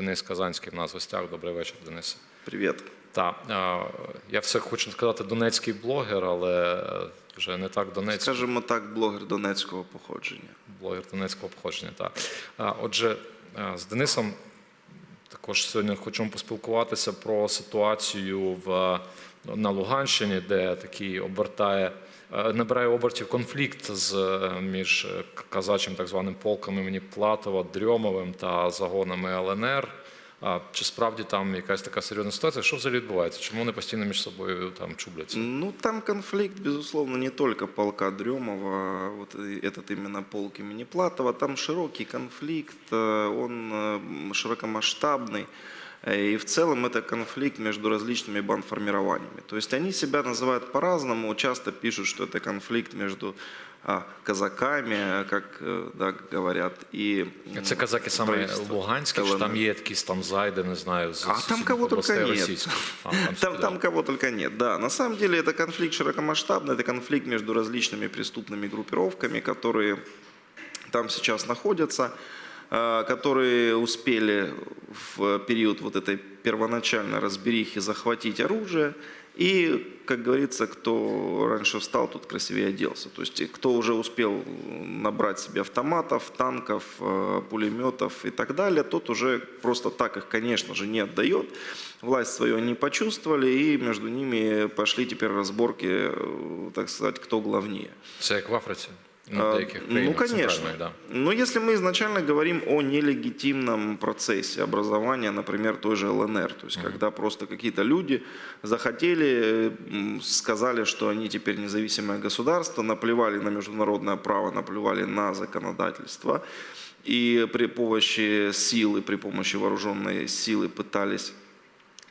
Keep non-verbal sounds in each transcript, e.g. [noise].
Денис Казанський в нас в гостях. Добрий вечір, Денис. Привет. Так, я все хочу сказати донецький блогер, але е, вже не так донецький. Скажімо так, блогер донецького походження. блогер донецького походження. Так. Отже, е, з Денисом також сьогодні хочемо поспілкуватися про ситуацію в, на Луганщині, де такий обертає, е, набирає обертів конфлікт з, е, між е, казачим так званим полком імені Платова, Дрьомовим та загонами ЛНР. А, Чи справді там якась така серйозна ситуація? Що взагалі відбувається? Чому вони постійно між собою там чубляться? Ну, там конфликт, безусловно, не только полка Дремова, вот и этот именно полк имени Платова. Там широкий конфликт, э, он э, широкомасштабный. Э, И в целом это конфликт между различными бандформированиями. То есть они себя называют по-разному, часто пишут, что это конфликт между а, казаками, как э, да, говорят, и м, Це казаки саме правительство Луганські, чи ЛНР. там є якісь там зайди, не знаю, з А там сусідніх кого только областей нет. російських? А, там [laughs] Там, стріляли. там кого только нет, да. На самом деле это конфликт широкомасштабный, это конфликт между различными преступными группировками, которые там сейчас находятся, э, которые успели в период вот этой первоначальной разберихи захватить оружие. И, как говорится, кто раньше встал, тот красивее оделся. То есть кто уже успел набрать себе автоматов, танков, э, пулеметов и так далее, тот уже просто так их, конечно же, не отдает. Власть свою они почувствовали, и между ними пошли теперь разборки, э, так сказать, кто главнее. Це в Африці? А, Ну, конечно. да. Но если мы изначально говорим о нелегитимном процессе образования, например, той же ЛНР, то есть когда просто какие-то люди захотели, сказали, что они теперь независимое государство, наплевали на международное право, наплевали на законодательство, и при помощи силы, при помощи вооруженной силы пытались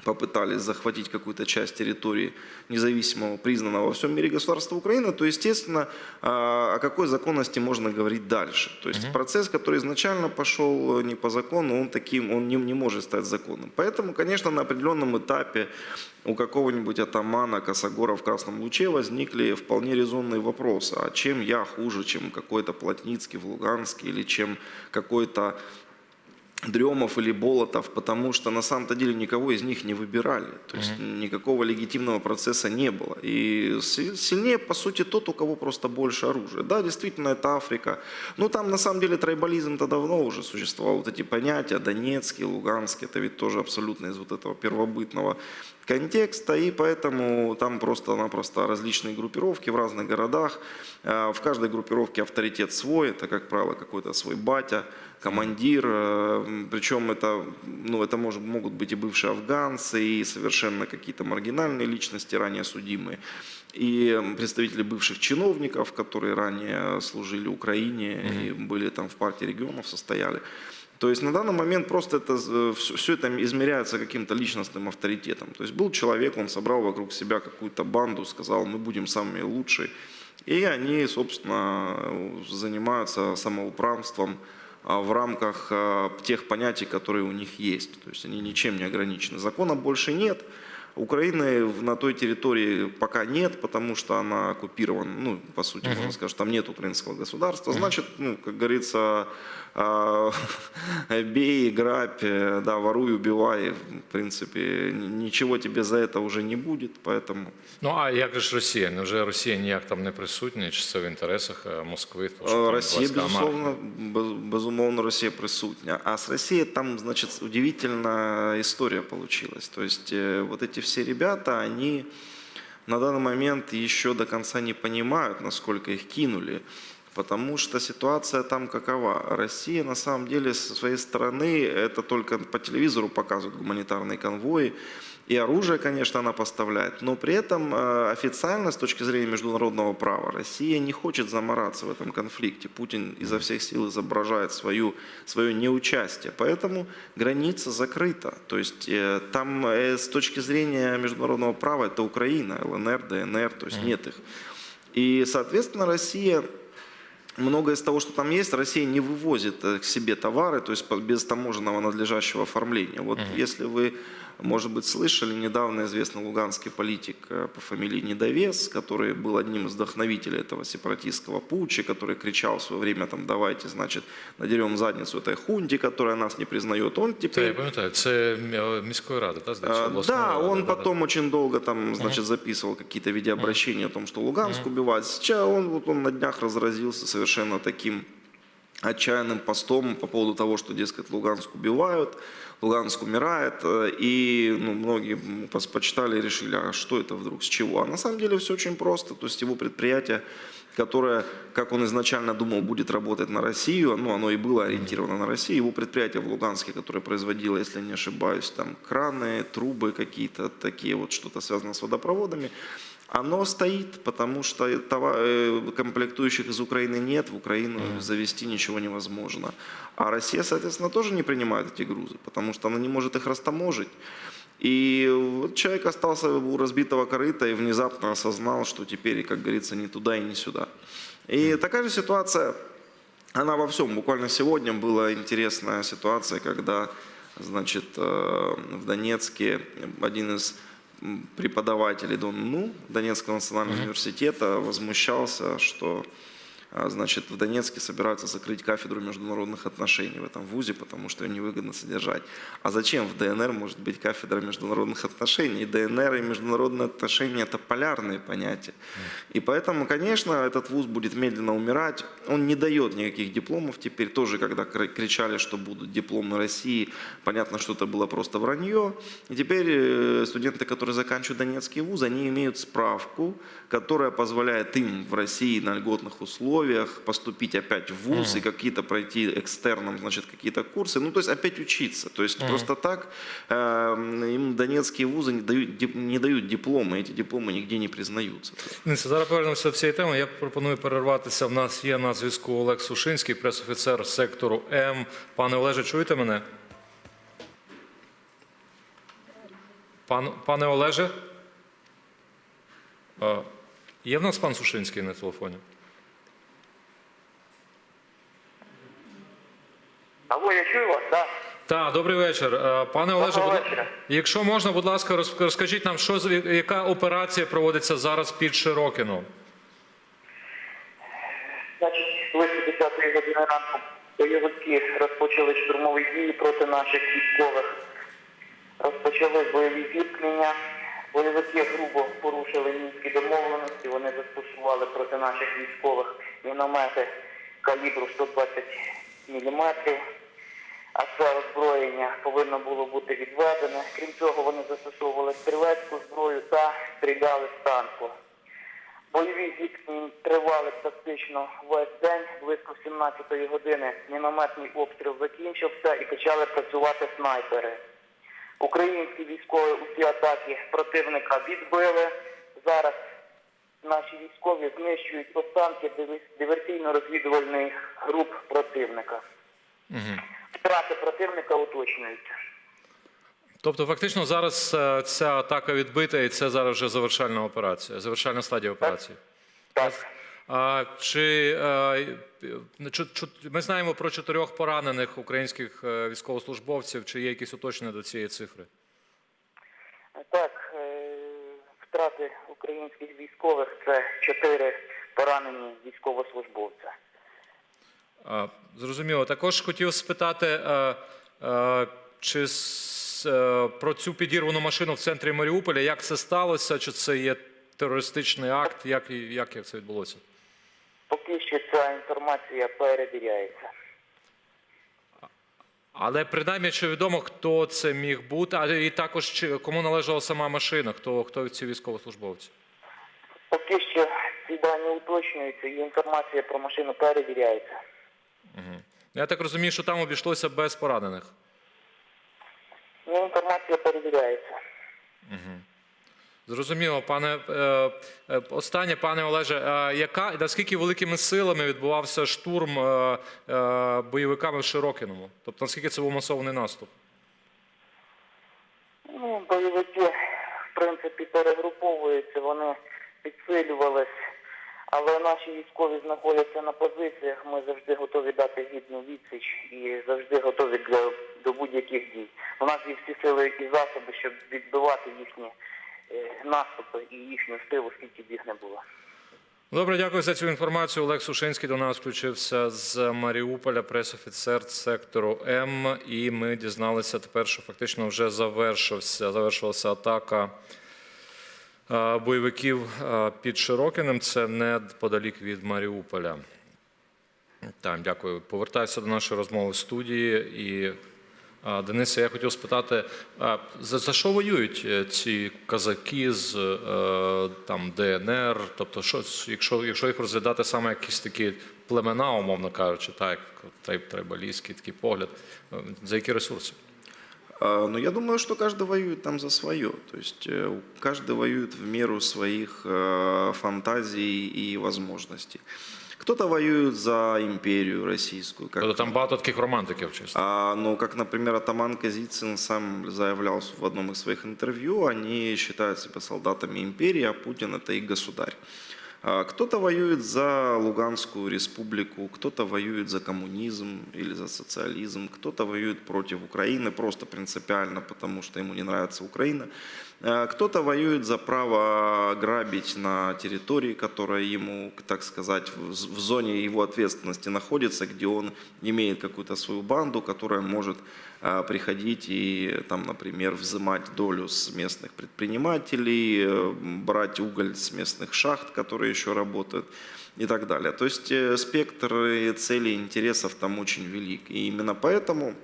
попытались захватить какую-то часть территории независимого, признанного во всем мире государства Украины, то, естественно, а, о какой законности можно говорить дальше. То есть процесс, который изначально пошел не по закону, он таким, он не, не может стать законным. Поэтому, конечно, на определенном этапе у какого-нибудь атамана Косогора в Красном Луче возникли вполне резонные вопросы. А чем я хуже, чем какой-то Плотницкий в Луганске или чем какой-то Дремов или Болотов, потому что на самом-то деле никого из них не выбирали. То есть никакого легитимного процесса не было. И си- сильнее, по сути, тот, у кого просто больше оружия. Да, действительно, это Африка. Но там, на самом деле, трайбализм-то давно уже существовал. Вот эти понятия, Донецкий, Луганский, это ведь тоже абсолютно из вот этого первобытного контекста, и поэтому там просто-напросто различные группировки в разных городах. Э, В каждой группировке авторитет свой, это, как правило, какой-то свой батя, командир, э, причем это, ну, это может, могут быть и бывшие афганцы, и совершенно какие-то маргинальные личности, ранее судимые, и представители бывших чиновников, которые ранее служили Украине и были там в партии регионов, состояли. То есть на данный момент просто это, все, это измеряется каким-то личностным авторитетом. То есть был человек, он собрал вокруг себя какую-то банду, сказал, мы будем самые лучшие. И они, собственно, занимаются самоуправством в рамках а, тех понятий, которые у них есть. То есть они ничем не ограничены. Закона больше нет. Украины в- на той территории пока нет, потому что она оккупирована, ну, по сути, можно сказать, что там нет украинского государства. Значит, ну, как говорится, а, [laughs] бей, грабь, э, да, воруй, убивай. В принципе, н- ничего тебе за это уже не будет, поэтому... Ну а як же ж Росія? Невже Росія ніяк там не присутня? Чи це в інтересах е, Москви? Тому що Э, там Россия, війська безусловно, без- безумовно, Россия присутня. А с Россией там, значит, удивительная история получилась. То есть э, вот эти все ребята, они на данный момент еще до конца не понимают, насколько их кинули. Потому что ситуация там какова? Россия на самом деле со своей стороны, это только по телевизору показывают гуманитарные конвои, и оружие, конечно, она поставляет, но при этом э, официально, с точки зрения международного права, Россия не хочет замораться в этом конфликте. Путин изо всех сил изображает свою, свое неучастие, поэтому граница закрыта. То есть э, там э, с точки зрения международного права это Украина, ЛНР, ДНР, то есть нет их. И, соответственно, Россия многое из того, что там есть, Россия не вывозит к себе товары, то есть без таможенного надлежащего оформления. Вот если вы может быть, слышали, недавно известный луганский политик э, по фамилии Недовес, который был одним из вдохновителей этого сепаратистского путча, который кричал в свое время, там, давайте, значит, надерем задницу этой хунте, которая нас не признает. Он Це теперь... я пам'ятаю, це мі- міської ради, так? здається, Э, обласної Да, ради, он да-да. потом очень долго там, значит, записывал какие-то видеообращения о том, что Луганск убивает. Сейчас он, вот он на днях разразился совершенно таким отчаянным постом по поводу того, что, дескать, Луганск убивают, Луганск умирает, э, и ну, многие почитали и решили, а что это вдруг, с чего? А на самом деле все очень просто, то есть его предприятие, которое, как он изначально думал, будет работать на Россию, ну, оно и было ориентировано на Россию, его предприятие в Луганске, которое производило, если не ошибаюсь, там краны, трубы какие-то такие, вот что-то связанное с водопроводами, оно стоит, потому что э, комплектующих из Украины нет, в Украину завести ничего невозможно. А Россия, соответственно, тоже не принимает эти грузы, потому что она не может их растаможить. И вот человек остался у разбитого корыта и внезапно осознал, что теперь, как говорится, ни туда и ни сюда. И такая же ситуация, она во всем. Буквально сегодня была интересная ситуация, когда значит, э, в Донецке один из м, преподавателей ДОНУ, Донецкого национального университета, возмущался, что значит, в Донецке собираются закрыть кафедру международных отношений в этом вузе, потому что ее невыгодно содержать. А зачем в ДНР может быть кафедра международных отношений? ДНР и международные отношения – это полярные понятия. И поэтому, конечно, этот вуз будет медленно умирать. Он не дает никаких дипломов теперь. Тоже, когда кр- кричали, что будут дипломы России, понятно, что это было просто вранье. И теперь э, студенты, которые заканчивают Донецкий вуз, они имеют справку, которая позволяет им в России на льготных условиях поступить опять в вуз и какие-то пройти экстерном, значит, какие-то курсы. Ну, то есть опять учиться. То есть просто так э, им донецкие вузы не дают, дип- не дают дипломы, эти дипломы нигде не признаются. Денисе, зараз повернемося до цієї теми. Я пропоную перерватися. В нас є на зв'язку Олег Сушинський, пресофіцер сектору М. Пане Олеже, чуєте мене? Пан, пане Олеже? Е, Є в нас пан Сушинський на телефоні? Алло, я чую вас, так. Так, добрий вечір. Е, Пане Олеже, будь- вечора. якщо можна, будь ласка, розкажіть нам, що яка операція проводиться зараз під Широкином? Значить, близько 10 години ранку бойовики розпочали штурмові дії проти наших військових. Розпочали бойові зіткнення. Бойовики грубо порушили мінські домовленості. Вони застосували проти наших військових міномети калібру 120 мм. А це озброєння повинно було бути відведене. Крім цього, вони застосовували стрілецьку зброю та стріляли з танку. Бойові зіткнення тривали практично весь день, близько 17-ї години. Мінометний обстріл закінчився і почали працювати снайпери. Українські військові усі атаки противника відбили. Зараз наші військові знищують останки диверсійно-розвідувальних груп противника. Втрати противника уточнюються. Тобто, фактично, зараз е, ця атака відбита, і це зараз вже завершальна операція, завершальна стадія операції. Так. А чи е, е, чу- чу- ми знаємо про чотирьох поранених українських е, військовослужбовців? Чи є якісь уточнення до цієї цифри? Так, втрати українських військових це чотири поранені військовослужбовця. Зрозуміло. Також хотів спитати, е, е, чи е, про цю підірвану машину в центрі Маріуполя, як це сталося? Чи це є терористичний акт? Як, як це відбулося? Поки що ця інформація перевіряється. Але принаймні, чи відомо, хто це міг бути, а і також чи, кому належала сама машина, хто, хто ці військовослужбовці? Поки що ці дані уточнюються і інформація про машину перевіряється. Я так розумію, що там обійшлося без поранених. Ну, інформація перевіряється. Зрозуміло, пане е, е, останнє, пане Олеже, е, яка наскільки великими силами відбувався штурм бойовиками в Широкиному? Тобто наскільки це був масований наступ? Ну, бойовики, в принципі, перегруповуються, вони підсилювались, Але наші військові знаходяться на позиціях. Ми завжди готові дати гідну відсіч і завжди готові для, до будь-яких дій. У нас є всі сили і засоби, щоб відбивати їхні е, наступи і їхню силу, скільки б їх не було. Добре, дякую за цю інформацію. Олег Сушинський до нас включився з Маріуполя, пресофіцер сектору М. І ми дізналися тепер, що фактично вже завершився, завершилася атака бойовиків під Широкинем. Це неподалік від Маріуполя. Так, дякую. Повертаюся до нашої розмови в студії. І а, Денисе, я хотів спитати, за, за що воюють е, ці казаки з е, там ДНР? Тобто, що якщо, якщо їх розглядати саме якісь такі племена, умовно кажучи, так як трайбалійський такий погляд, е, за які ресурси? А, Ну, я думаю, что каждый воюет там за свое. То есть э, каждый воюет в меру своих э, фантазий и возможностей. Кто-то воюет за империю российскую. Как, Тобто там багато таких романтиків, чесно. а, ну, как, например, атаман Казицын сам заявлял в одном из своих интервью, они считают себя солдатами империи, а Путин это их государь. А, Кто-то воюет за Луганскую республику, кто-то воюет за коммунизм или за социализм, кто-то воюет против Украины просто принципиально, потому что ему не нравится Украина. А, Кто-то воюет за право грабить на территории, которая ему, так сказать, в зоне его ответственности находится, где он имеет какую-то свою банду, которая может приходить и, там, например, взимать долю с местных предпринимателей, э, брать уголь с местных шахт, которые еще работают и так далее. То есть э, спектр целей и интересов там очень велик. И именно поэтому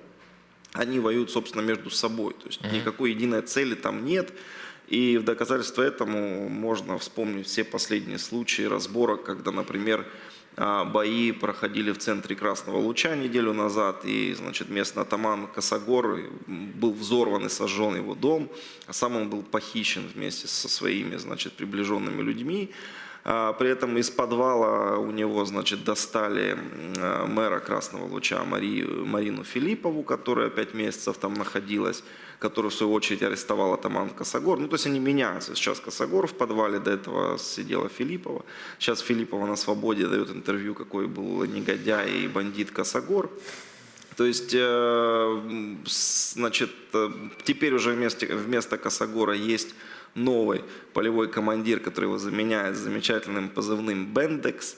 они воюют, собственно, между собой. То есть никакой единой цели там нет. И в доказательство этому можно вспомнить все последние случаи разборок, когда, например, а, бои проходили в центре Красного Луча неделю назад, и, значит, местный атаман Косогор м, был взорван и сожжен его дом, а сам он был похищен вместе со своими, значит, приближенными людьми. А, При этом из подвала у него, значит, достали э, мэра Красного Луча Марию, Марину Филиппову, которая пять месяцев там находилась, которую в свою очередь арестовал атаман Косогор. Ну, то есть они меняются. Сейчас Косогор в подвале, до этого сидела Филиппова. Сейчас Филиппова на свободе дает интервью, какой был негодяй и бандит Косогор. То есть, э, значит, э, теперь уже вместо, вместо Косогора есть новый полевой командир, который его заменяет замечательным позывным Бендекс.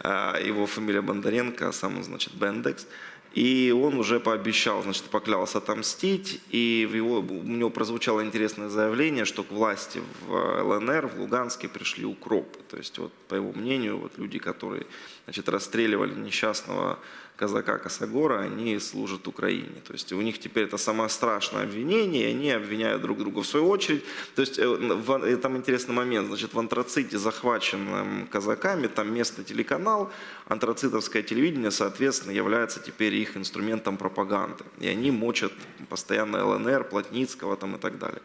А, Его фамилия Бондаренко, а сам значит, Бендекс. И он уже пообещал, значит, поклялся отомстить. И в его, у него прозвучало интересное заявление, что к власти в ЛНР, в Луганске пришли укропы. То есть, вот, по его мнению, вот люди, которые значит, расстреливали несчастного казака Косогора, они служат Украине. То есть у них теперь это самое страшное обвинение, и они обвиняют друг друга в свою очередь. То есть э, э, там интересный момент, значит, в антраците, захваченном казаками, там местный телеканал, антрацитовское телевидение, соответственно, является теперь их инструментом пропаганды. И они мочат постоянно ЛНР, Плотницкого там и так далее.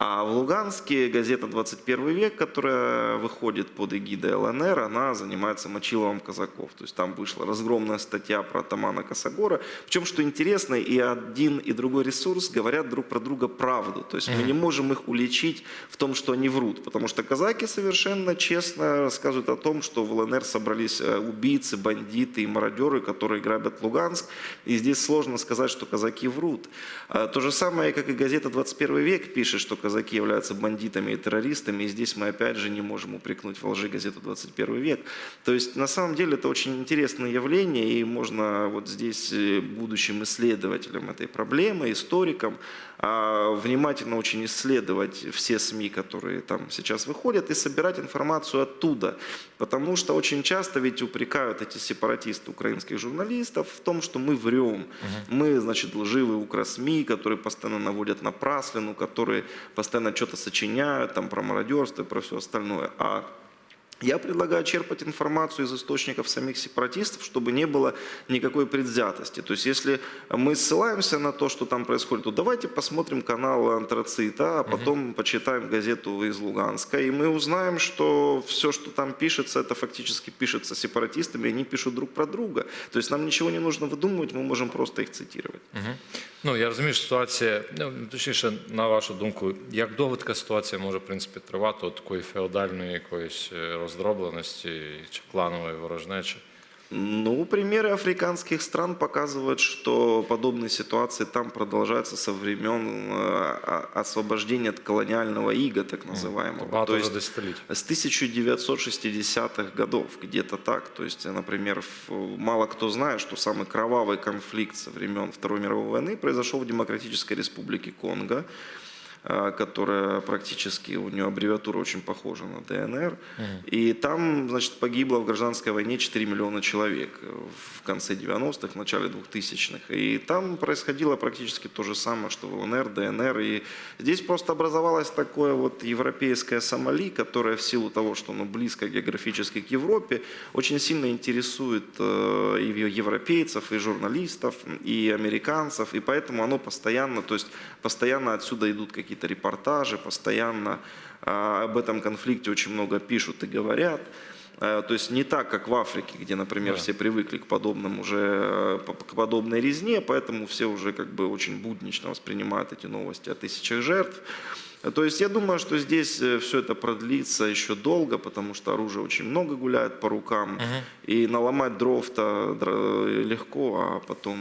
А в Луганске газета «21 век», которая выходит под эгидой ЛНР, она занимается мочиловом казаков. То есть там вышла разгромная статья про атамана Косогора. Причем, что интересно, и один, и другой ресурс говорят друг про друга правду. То есть мы не можем их уличить в том, что они врут. Потому что казаки совершенно честно рассказывают о том, что в ЛНР собрались э, убийцы, бандиты и мародеры, которые грабят Луганск. И здесь сложно сказать, что казаки врут. А То же самое, как и газета «21 век» пишет, что казаки являются бандитами и террористами. И здесь мы опять же не можем упрекнуть во лжи газету «21 век». То есть на самом деле это очень интересное явление, и можно вот здесь э, будущим исследователям этой проблемы, историкам, а, внимательно очень исследовать все СМИ, которые там сейчас выходят, и собирать информацию оттуда. Потому что очень часто ведь упрекают эти сепаратисты украинских журналистов в том, что мы врем. Мы, значит, лживые укросми, которые постоянно наводят на праслину, которые постоянно что-то сочиняют там про мародерство и про все остальное. А я предлагаю черпать информацию из источников самих сепаратистов, чтобы не было никакой предвзятости. То есть, если мы ссылаемся на то, что там происходит, то давайте посмотрим канал Антрацита, а потом почитаем газету из Луганска, и мы узнаем, что все, что там пишется, это фактически пишется сепаратистами, и они пишут друг про друга. То есть, нам ничего не нужно выдумывать, мы можем просто их цитировать. Мгм. Ну я розумію, що ситуація, ну точніше, на вашу думку, як довго така ситуація може в принципі тривати от такої феодальної якоїсь е, роздробленості чи кланової ворожнечі? Ну, примеры африканских стран показывают, что подобные ситуации там продолжаются со времен э, освобождения от колониального ига, так называемого. То есть с 1960-х годов, где-то так. То есть, например, в- мало кто знает, что самый кровавый конфликт со времен Второй мировой войны произошел в Демократической Республике Конго, э, которая практически, у нее аббревиатура очень похожа на ДНР. И там, значит, погибло в гражданской войне 4 миллиона человек э, в конце 90-х, в начале 2000-х. И там происходило практически то же самое, что в ЛНР, ДНР. И здесь просто образовалось такое вот европейское Сомали, которое в силу того, что оно близко географически к Европе, очень сильно интересует э, и европейцев, и журналистов, и американцев, и поэтому оно постоянно, то есть постоянно отсюда идут какие-то репортажи, постоянно а, об этом конфликте очень много пишут и говорят. Э, То есть не так, как в Африке, где, например, Да. все привыкли к подобным уже э, к подобной резне, поэтому все уже как бы очень буднично воспринимают эти новости о тысячах жертв. Э, То есть я думаю, что здесь все это продлится еще долго, потому что оружия очень много гуляет по рукам, и наломать дров-то др- легко, а потом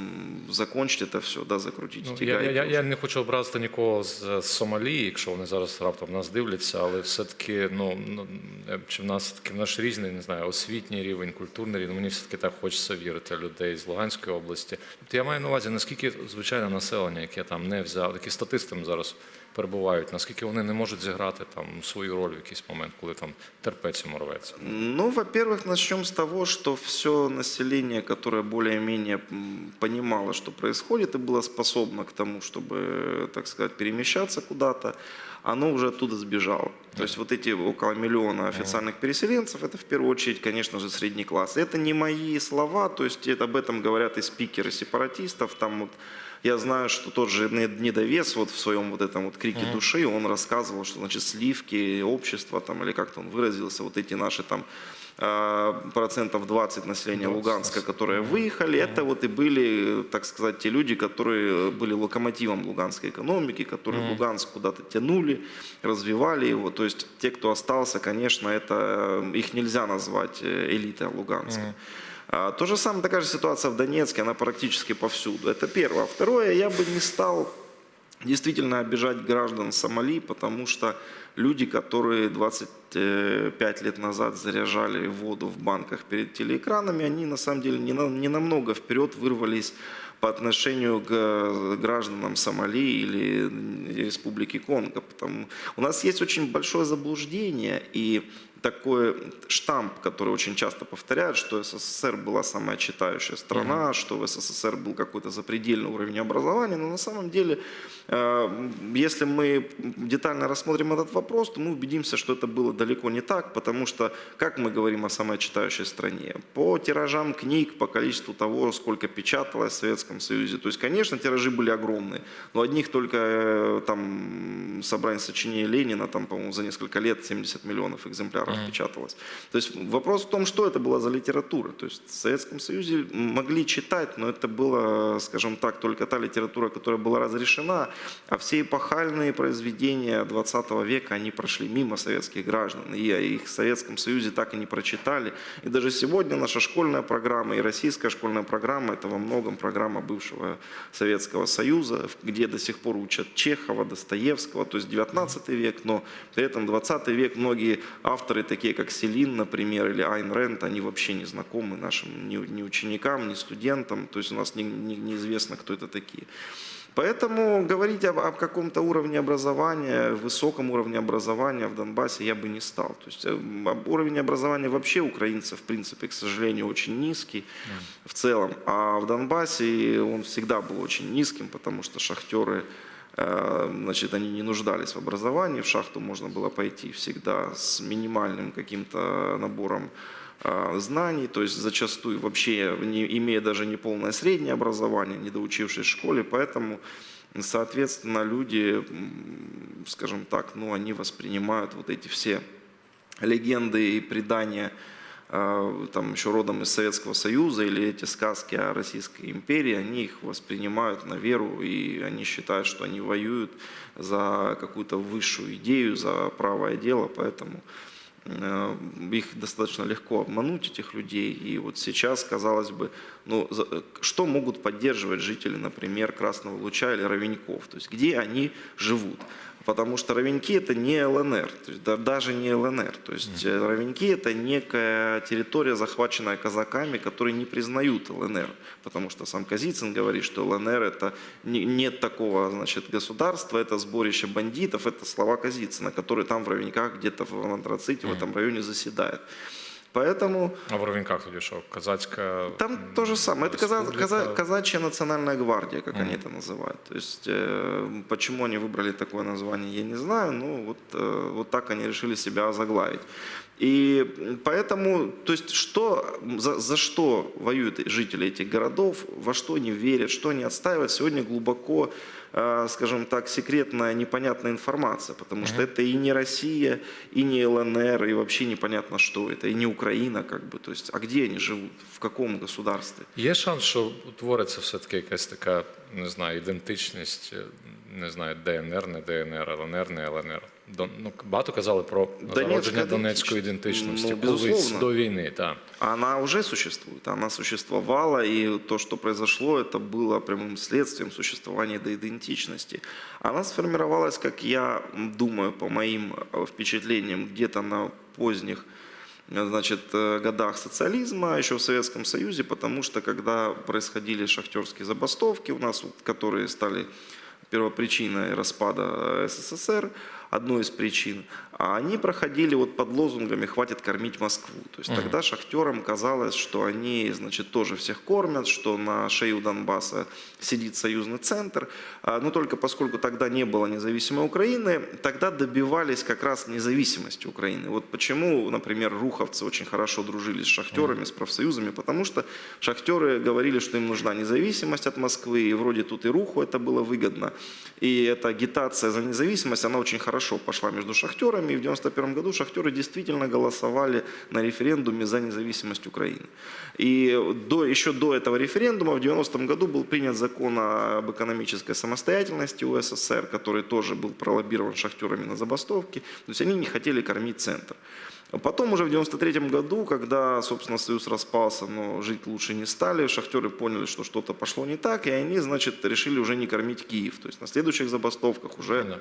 закончить это все, да, закрутить Ну, эти я, я, гайки я, уже. я не хочу образити нікого з, з Сомалі, якщо вони зараз раптом нас дивляться, але все-таки, ну, ну е, чи в нас все-таки в наш різний, не знаю, освітній рівень, культурний рівень. Мені все-таки так хочеться вірити людей з Луганської області. Тобто я маю на увазі, наскільки звичайне населення, яке там не взяв, які статистами зараз перебувають, наскільки вони не можуть зіграти там свою роль в якийсь момент, коли там терпець йому рветься. Ну, во-первых, начнем с того, что все население, которое более-менее понимало, что происходит, и было способно к тому, чтобы, так сказать, перемещаться куда-то, оно уже оттуда сбежало. То есть вот эти около миллиона официальных переселенцев, это в первую очередь, конечно же, средний класс. Это не мои слова, то есть это, об этом говорят и спикеры сепаратистов, там вот я знаю, что тот же Нед- недовес вот в своем вот этом вот крике души, он рассказывал, что значит сливки общества там, или как-то он выразился, вот эти наши там э, процентов 20 населения 20, Луганска, которые выехали, это вот и были, так сказать, те люди, которые были локомотивом луганской экономики, которые Луганск куда-то тянули, развивали его. То есть те, кто остался, конечно, это их нельзя назвать э, элитой Луганска. А, То же самое, такая же ситуация в Донецке, она практически повсюду. Это первое. А Второе, я бы не стал действительно обижать граждан Сомали, потому что люди, которые 25 лет назад заряжали воду в банках перед телеэкранами, они на самом деле не, на- не намного вперед вырвались по отношению к э, гражданам Сомали или Республики Конго. Потому у нас есть очень большое заблуждение и такой штамп, который очень часто повторяют, что СССР была самая читающая страна, что в СССР был какой-то запредельный уровень образования, но на самом деле, если мы детально рассмотрим этот вопрос, то мы убедимся, что это было далеко не так, потому что, как мы говорим о самой читающей стране, по тиражам книг, по количеству того, сколько печаталось в Советском Союзе, то есть, конечно, тиражи были огромные, но одних только э, там собрание сочинений Ленина, там, по-моему, за несколько лет 70 миллионов экземпляров печаталось. То есть вопрос в том, что это была за литература. То есть в Советском Союзе могли читать, но это была, скажем так, только та литература, которая была разрешена, а все эпохальные произведения 20 века, они прошли мимо советских граждан, и их в Советском Союзе так и не прочитали. И даже сегодня наша школьная программа и российская школьная программа, это во многом программа бывшего Советского Союза, где до сих пор учат Чехова, Достоевского, то есть 19 век, но при этом 20 век многие авторы, такие как Селин, например, или Айн Рэнд, они вообще не знакомы нашим ни ученикам, ни студентам, то есть у нас не- не- неизвестно, кто это такие. Поэтому говорить об, об каком-то уровне образования, высоком уровне образования в Донбассе я бы не стал. То есть э, уровень образования вообще украинцев, в принципе, к сожалению, очень низкий в целом. А в Донбассе он всегда был очень низким, потому что шахтеры, э, значит, они не нуждались в образовании, в шахту можно было пойти всегда с минимальным каким-то набором знаний, то есть зачастую вообще не, имея даже не полное среднее образование, не доучившись в школе, поэтому, соответственно, люди, скажем так, ну, они воспринимают вот эти все легенды и предания э, там еще родом из Советского Союза, или эти сказки о Российской империи, они их воспринимают на веру, и они считают, что они воюют за какую-то высшую идею, за правое дело, поэтому их достаточно легко обмануть, этих людей. И вот сейчас, казалось бы, ну, э, что могут поддерживать жители, например, Красного Луча или Ровеньков? То есть где они живут? Потому что Ровеньки это не ЛНР, то есть да- даже не ЛНР. То есть э, Ровеньки это некая территория, захваченная казаками, которые не признают ЛНР. Потому что сам Казицын говорит, что ЛНР это не- нет такого значит, государства, это сборище бандитов, это слова Казицына, который там в Ровеньках где-то в антраците в этом районе заседает. Поэтому А в Ровеньках тоді що? Казацька. там то же самое. Это каза- каза- казачья национальная гвардия, как они это называют. То есть э, почему они выбрали такое название, я не знаю. Ну вот, э, вот так они решили себя озаглавить. И поэтому, то есть что, за, за что воюют жители этих городов, во что они верят, что они отстаивают, сегодня глубоко, э, скажем так, секретная, непонятная информация, потому что это и не Россия, и не ЛНР, и вообще непонятно что это, и не Украина, как бы, то есть, а где они живут, в каком государстве? Є шанс, що утвориться все-таки якась така, не знаю, ідентичність, е, не знаю, ДНР, не ДНР, ЛНР, не ЛНР. Дон- Ну, багато казали про зародження Донецької ідентичності Ну, колись безусловно. до війни. Так. Она уже существует, она существовала, и то, что произошло, это было прямым следствием существования до идентичности. Она сформировалась, как я думаю, по моим э, впечатлениям, где-то на поздних э, значит, э, годах социализма, еще в Советском Союзе, потому что когда происходили шахтерские забастовки у нас, вот, которые стали первопричиной распада э, СССР, одной из причин, а они проходили вот под лозунгами «хватит кормить Москву». То есть тогда шахтерам казалось, что они, значит, тоже всех кормят, что на шее у Донбасса сидит союзный центр. А, Но только поскольку тогда не было независимой Украины, тогда добивались как раз независимости Украины. Вот почему, например, руховцы очень хорошо дружили с шахтерами, с профсоюзами, потому что шахтеры говорили, что им нужна независимость от Москвы, и вроде тут и руху это было выгодно. И эта агитация за независимость, она очень хорошо пошла между шахтерами, и в 91 году шахтеры действительно голосовали на референдуме за независимость Украины. И до, еще до этого референдума в 90 году был принят закон об экономической самостоятельности у СССР, который тоже был пролоббирован шахтерами на забастовке. То есть они не хотели кормить центр. Потом уже в 93 году, когда, собственно, Союз распался, но жить лучше не стали, шахтеры поняли, что что-то пошло не так, и они, значит, решили уже не кормить Киев. То есть на следующих забастовках уже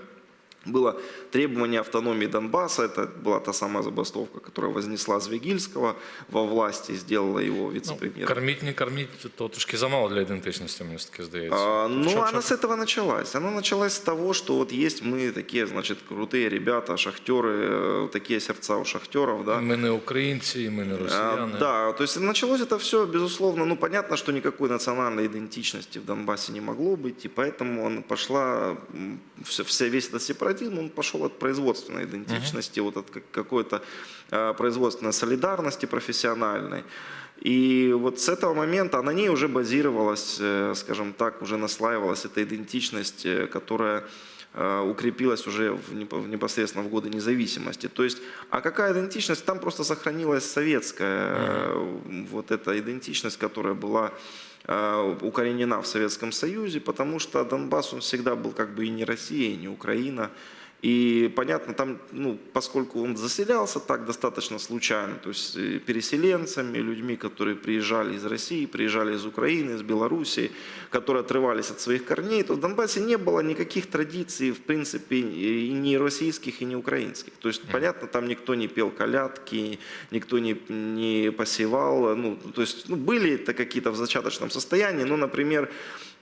было требование автономии Донбасса. Это была та самая забастовка, которая вознесла Звегильского во власти и сделала его Ну, вице-премьером. корміть, не корміть, то трошки замало для ідентичності, мені таки здається. А, ну, Що- она що- с этого началась. Она началась с того, что вот есть мы такие, значит, крутые ребята, шахтеры, э, такие сердца у шахтеров, да. Ми не українці, ми не А, росіяни. Да, то есть началось это все, безусловно, ну понятно, что никакой национальной идентичности в Донбассе не могло быть, и поэтому он пошла, м, вся, вся- весь этот сепаратизм, он пошел от производственной идентичности, вот от как- какой-то э, производственной солидарности профессиональной. И вот с этого момента на ней уже базировалась, э, скажем так, уже наслаивалась эта идентичность, э, которая э, укрепилась уже в непо- в непосредственно в годы независимости. То есть, а какая идентичность? Там просто сохранилась советская э, вот эта идентичность, которая была укоренена в Советском Союзе, потому что Донбасс, он всегда был как бы и не Россия, и не Украина. И понятно, там, ну, поскольку он заселялся так достаточно случайно, то есть э, переселенцами, людьми, которые приезжали из России, приезжали из Украины, из Белоруссии, которые отрывались от своих корней, то в Донбассе не было никаких традиций, в принципе, и не российских, и не украинских. То есть, понятно, там никто не пел колядки, никто не, не посевал, ну, то есть, ну, были это какие-то в зачаточном состоянии, но, например,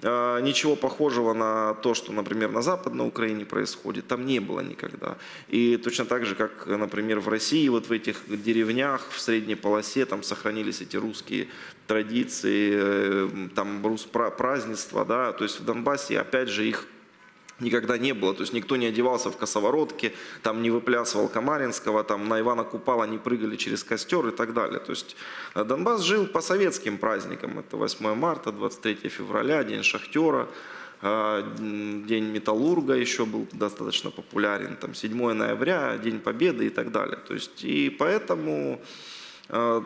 ничего похожего на то, что, например, на Западной Украине происходит, там не было никогда. И точно так же, как, например, в России, вот в этих деревнях, в средней полосе, там сохранились эти русские традиции, э, там празднества, да, то есть в Донбассе, опять же, их никогда не было. То есть никто не одевался в косоворотке, там не выплясывал Камаринского, там на Ивана Купала не прыгали через костер и так далее. То есть э, Донбасс жил по советским праздникам. Это 8 марта, 23 февраля, День шахтера, э, День металлурга еще был достаточно популярен, там 7 ноября, День Победы и так далее. То есть и поэтому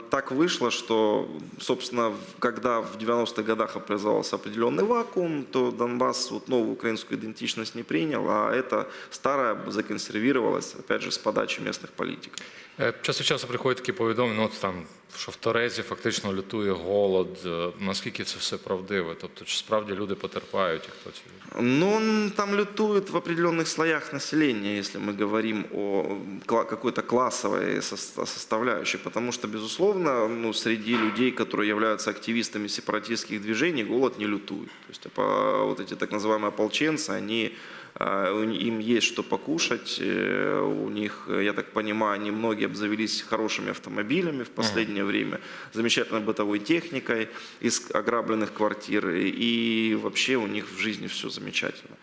Так вышло, что, собственно, в- когда в 90-х годах образовался определенный вакуум, то Донбасс вот новую украинскую идентичность не принял, а это старое законсервировалось, опять же, с подачи местных политиков. Е, Час від часу приходять такі повідомлення, ну, от там, що в Торезі фактично лютує голод. Е, Наскільки це все правдиве? Тобто, чи справді люди потерпають і хто ці люди? Но он там лютует в определенных слоях населения, если мы говорим о кла- какой-то классовой сос- составляющей. Потому что, безусловно, ну, среди людей, которые являются активистами сепаратистских движений, голод не лютует. То есть а, вот эти так называемые ополченцы, они а, у ни- им есть что покушать, э, у них, я так понимаю, они многие обзавелись хорошими автомобилями в последнее время, замечательной бытовой техникой из ограбленных квартир, и вообще у них в жизни все замечательно.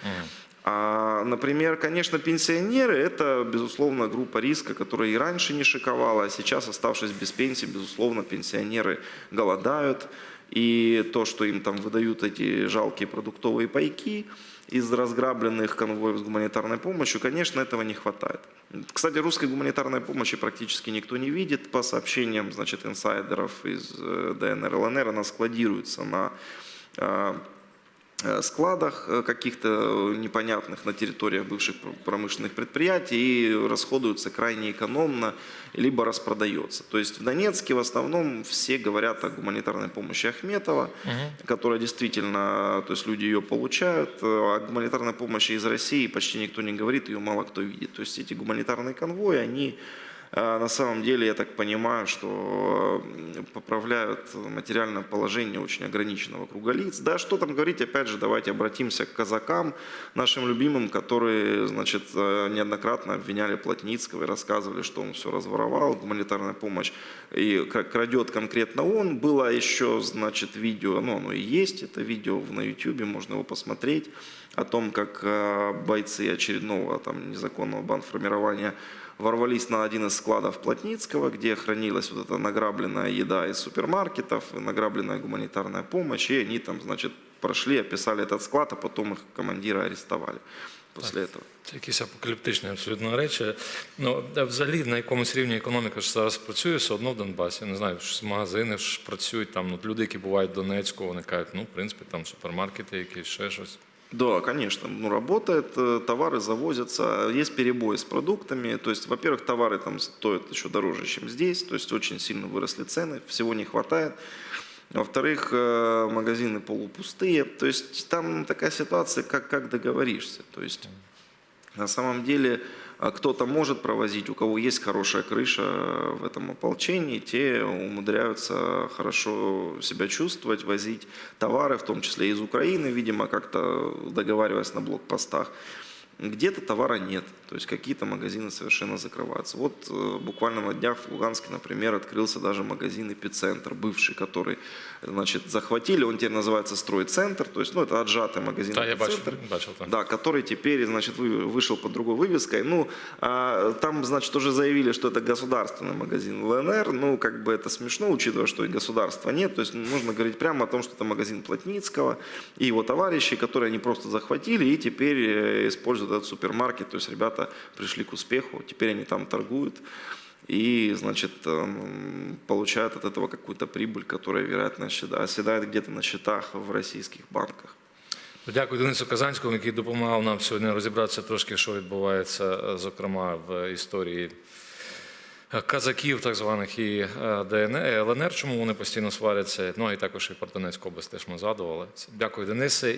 А, например, конечно, пенсионеры – это, безусловно, группа риска, которая и раньше не шиковала, а сейчас, оставшись без пенсии, безусловно, пенсионеры голодают. И то, что им там выдают эти жалкие продуктовые пайки из разграбленных конвоев с гуманитарной помощью, конечно, этого не хватает. Кстати, русской гуманитарной помощи практически никто не видит. По сообщениям, значит, инсайдеров из э, ДНР, ЛНР, она складируется на э, складах э, каких-то э, непонятных на территориях бывших пр- промышленных предприятий и расходуется крайне экономно, либо распродается. То есть в Донецке в основном все говорят о гуманитарной помощи Ахметова, которая действительно, то есть люди ее получают, э, о гуманитарной помощи из России почти никто не говорит, ее мало кто видит. То есть эти гуманитарные конвои, они э, на самом деле, я так понимаю, что поправляют материальное положение очень ограниченного круга лиц. Да, что там говорить, опять же, давайте обратимся к казакам, нашим любимым, которые, значит, э, неоднократно обвиняли Плотницкого и рассказывали, что он все разворовал, гуманитарная помощь, и крадет конкретно он. Было еще, значит, видео, ну, оно и есть, это видео на YouTube, можно его посмотреть, о том, как э, бойцы очередного там незаконного бандформирования ворвались на один из складов Плотницкого, где хранилась вот эта награбленная еда из супермаркетов, награбленная гуманитарная помощь, и они там, значит, прошли, описали этот склад, а потом их командира арестовали после этого. Це якісь апокаліптичні абсолютно речі. Ну, а взагалі на якомусь рівні економіка ж зараз працює все одно в Донбасі. Я не знаю, що магазини ж працюють там. Ну, люди, які бувають в Донецьку, вони кажуть, ну, в принципі, там супермаркети, якісь ще щось. Да, конечно, ну, работает, э, товары завозятся, есть перебои с продуктами, то есть, во-первых, товары там стоят еще дороже, чем здесь, то есть очень сильно выросли цены, всего не хватает. Во-вторых, э, магазины полупустые, то есть там такая ситуация, как, как договоришься, то есть на самом деле кто-то может провозить, у кого есть хорошая крыша в этом ополчении, те умудряются хорошо себя чувствовать, возить товары, в том числе из Украины, видимо, как-то договариваясь на блокпостах. Где-то товара нет, то есть какие-то магазины совершенно закрываются. Вот э, буквально на днях в Луганске, например, открылся даже магазин «Эпицентр», бывший, который, значит, захватили, он теперь называется «Стройцентр», то есть, ну, это отжатый магазин Та, я «Эпицентр». бачив так. Да, который теперь, значит, вы- вышел под другой вывеской. Ну, а, там, значит, уже заявили, что это государственный магазин ЛНР. Ну, как бы это смешно, учитывая, что и государства нет. То есть нужно говорить прямо о том, что это магазин Плотницкого и его товарищей, которые они просто захватили и теперь э, используют этот супермаркет. То есть ребята пришли к успеху, теперь они там торгуют. И, значит, эм, получают от этого какую-то прибыль, которая, вероятно, оседа- оседает где-то на счетах в российских банках. Дякую Денису Казанському, який допомагав нам сьогодні розібратися трошки, що відбувається, е, зокрема, в історії е, казаків, так званих і е, ДНР, ЛНР, чому вони постійно сваряться. Ну і також і про Донецьку область теж ми згадували. Дякую, Денисе.